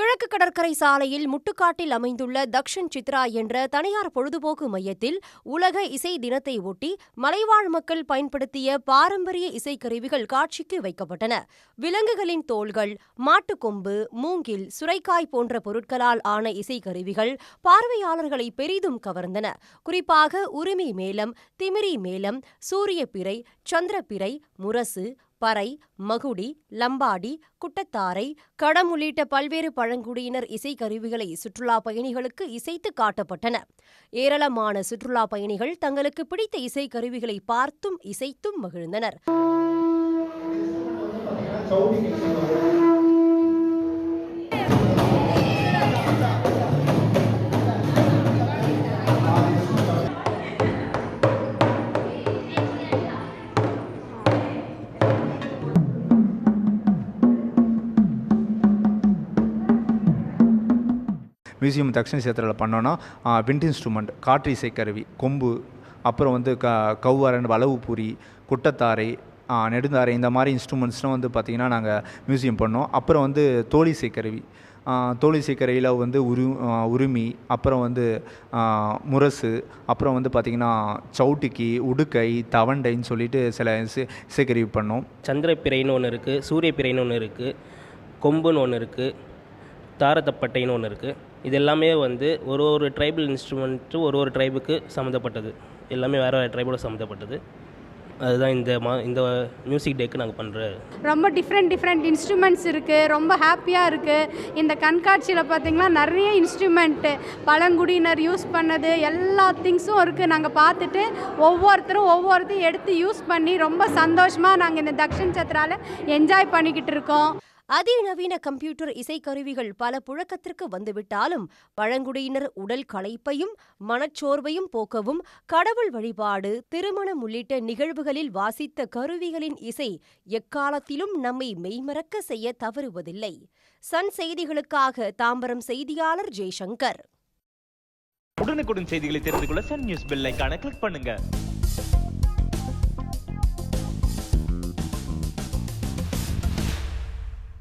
கிழக்கு கடற்கரை சாலையில் முட்டுக்காட்டில் அமைந்துள்ள தக்ஷன் சித்ரா என்ற தனியார் பொழுதுபோக்கு மையத்தில் உலக இசை தினத்தை ஒட்டி மலைவாழ் மக்கள் பயன்படுத்திய பாரம்பரிய இசைக்கருவிகள் காட்சிக்கு வைக்கப்பட்டன. விலங்குகளின் தோள்கள் மாட்டுக்கொம்பு மூங்கில் சுரைக்காய் போன்ற பொருட்களால் ஆன இசைக்கருவிகள் பார்வையாளர்களை பெரிதும் கவர்ந்தன. குறிப்பாக உரிமை மேளம் திமிரி மேளம் சூரியப்பிறை சந்திரப்பிறை முரசு பறை மகுடி லம்பாடி குட்டத்தாரை கடம் உள்ளிட்ட பல்வேறு பழங்குடியினர் இசைக்கருவிகளை சுற்றுலா பயணிகளுக்கு இசைத்து காட்டப்பட்டன. ஏராளமான சுற்றுலா பயணிகள் தங்களுக்கு பிடித்த இசைக்கருவிகளை பார்த்தும் இசைத்தும் மகிழ்ந்தனர். மியூசியம் தக்ஷண சேத்திரத்தில் பண்ணோன்னா விண்ட் இன்ஸ்ட்ருமெண்ட் காற்று இசைக்கருவி கொம்பு அப்புறம் வந்து க கௌவரன் வளவு பூரி குட்டத்தாரை நெடுந்தாரை இந்த மாதிரி இன்ஸ்ட்ருமெண்ட்ஸ்லாம் வந்து பார்த்திங்கன்னா நாங்கள் மியூசியம் பண்ணோம். அப்புறம் வந்து தோழி இசைக்கருவி தோழி இசைக்கருவியில் வந்து உரு உரிமை உருமி அப்புறம் வந்து முரசு அப்புறம் வந்து பார்த்திங்கன்னா சவுட்டிக்கி உடுக்கை தவண்டைன்னு சொல்லிட்டு சில இசை இசைக்கருவி பண்ணோம். சந்திரப்பிறைன்னு ஒன்று இருக்குது சூரியப்பிறைன்னு ஒன்று இருக்குது கொம்புன்னு ஒன்று இருக்குது தாரத்தப்பட்டைன்னு ஒன்று இருக்குது இது எல்லாமே வந்து ஒரு ஒரு ட்ரைபல் இன்ஸ்ட்ருமெண்ட்டு ஒரு ஒரு ட்ரைபுக்கு சம்மந்தப்பட்டது. எல்லாமே வேறு வேறு ட்ரைபோட சம்மந்தப்பட்டது. அதுதான் இந்த மா இந்த மியூசிக் டேக்கு நாங்கள் பண்ணுறது ரொம்ப டிஃப்ரெண்ட் டிஃப்ரெண்ட் இன்ஸ்ட்ருமெண்ட்ஸ் இருக்குது ரொம்ப ஹாப்பியாக இருக்குது இந்த கண்காட்சியில் பார்த்திங்கன்னா நிறைய இன்ஸ்ட்ருமெண்ட்டு பழங்குடியினர் யூஸ் பண்ணது எல்லா திங்ஸும் இருக்குது நாங்கள் பார்த்துட்டு ஒவ்வொருத்தரும் ஒவ்வொருத்தையும் எடுத்து யூஸ் பண்ணி ரொம்ப சந்தோஷமாக நாங்கள் இந்த தக்ஷன் சத்ராவில் என்ஜாய் பண்ணிக்கிட்டு இருக்கோம். அதிநவீன கம்ப்யூட்டர் இசைக்கருவிகள் பல புழக்கத்திற்கு வந்துவிட்டாலும் பழங்குடியினர் உடல் களைப்பையும் மனச்சோர்வையும் போக்கவும் கடவுள் வழிபாடு திருமணம் உள்ளிட்ட நிகழ்வுகளில் வாசித்த கருவிகளின் இசை எக்காலத்திலும் நம்மை மெய்மறக்க செய்ய தவறுவதில்லை. சன் செய்திகளுக்காக தாம்பரம் செய்தியாளர் ஜெய்சங்கர். உடனுக்குடன் செய்திகளை தெரிந்து கொள்ள சன் நியூஸ் பெல் கிளிக் பண்ணுங்க.